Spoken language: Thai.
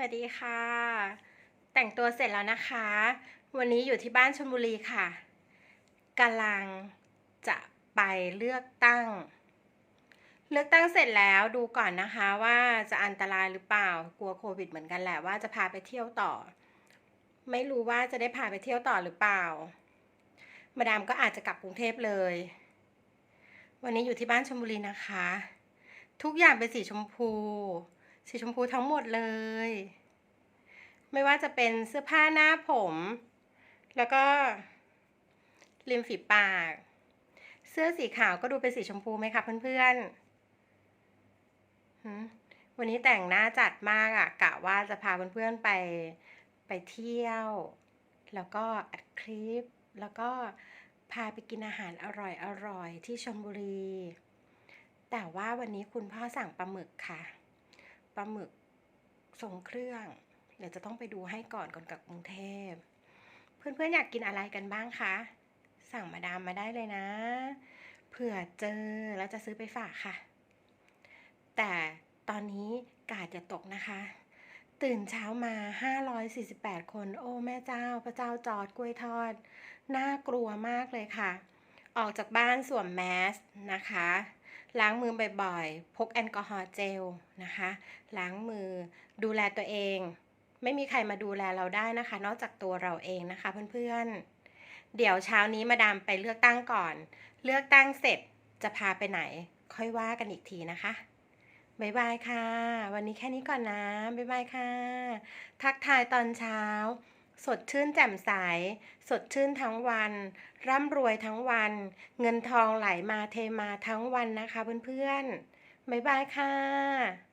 วัสดีค่ะ แต่งตัวเสร็จแล้วนะคะ วันนี้อยู่ที่บ้านชลบุรีค่ะกำลังจะไปเลือกตั้ง เลือกตั้งเสร็จแล้วดูก่อนนะคะว่าจะอันตรายหรือเปล่ากลัวโควิดเหมือนกันแหละว่าจะพาไปเที่ยวต่อ ไม่รู้ว่าจะได้พาไปเที่ยวต่อหรือเปล่า มาดามก็อาจจะกลับกรุงเทพเลย วันนี้อยู่ที่บ้านชลบุรีนะคะ ทุกอย่างเป็นสีชมพู สีชมพูทั้งหมดเลย ไม่ว่าจะเป็นเสื้อผ้าหน้าผม แล้วก็ริมฝีปาก เสื้อสีขาวก็ดูเป็นสีชมพูไหมคะเพื่อนๆหืมวันนี้แต่งหน้าจัดมากอะกะว่าจะพาเพื่อนๆไปไปเที่ยว แล้วก็อัดคลิป แล้วก็พาไปกินอาหารอร่อยๆที่ชลบุรี แต่ว่าวันนี้คุณพ่อสั่งปลาหมึกค่ะ ปลาหมึกทรงเครื่อง เดี๋ยวจะต้องไปดูให้ก่อนก่อนกลับกรุงเทพ เพื่อนๆอยากกินอะไรกันบ้างคะ สั่งมาดามมาได้เลยนะ เผื่อเจอแล้วจะซื้อไปฝากค่ะ แต่ตอนนี้กาดจะตกนะคะ ตื่นเช้ามา 548 คน โอ้แม่เจ้า พระเจ้าจอดกล้วยทอด น่ากลัวมากเลยค่ะ ออกจากบ้านสวมแมสนะคะ ล้างมือบ่อยๆ พกแอลกอฮอล์เจลนะคะ ล้างมือดูแลตัวเอง ไม่มีใครมาดูแลเราได้นะคะ นอกจากตัวเราเองนะคะเพื่อนๆ เดี๋ยวเช้านี้มาดามไปเลือกตั้งก่อน เลือกตั้งเสร็จจะพาไปไหน ค่อยว่ากันอีกทีนะคะบ๊ายบายค่ะ วันนี้แค่นี้ก่อนนะบ๊ายบายค่ะ ทักทายตอนเช้า สดชื่นแจ่มใส สดชื่นทั้งวัน ร่ำรวยทั้งวัน เงินทองไหลมาเทมาทั้งวันนะคะเพื่อนๆ บ๊ายบายค่ะ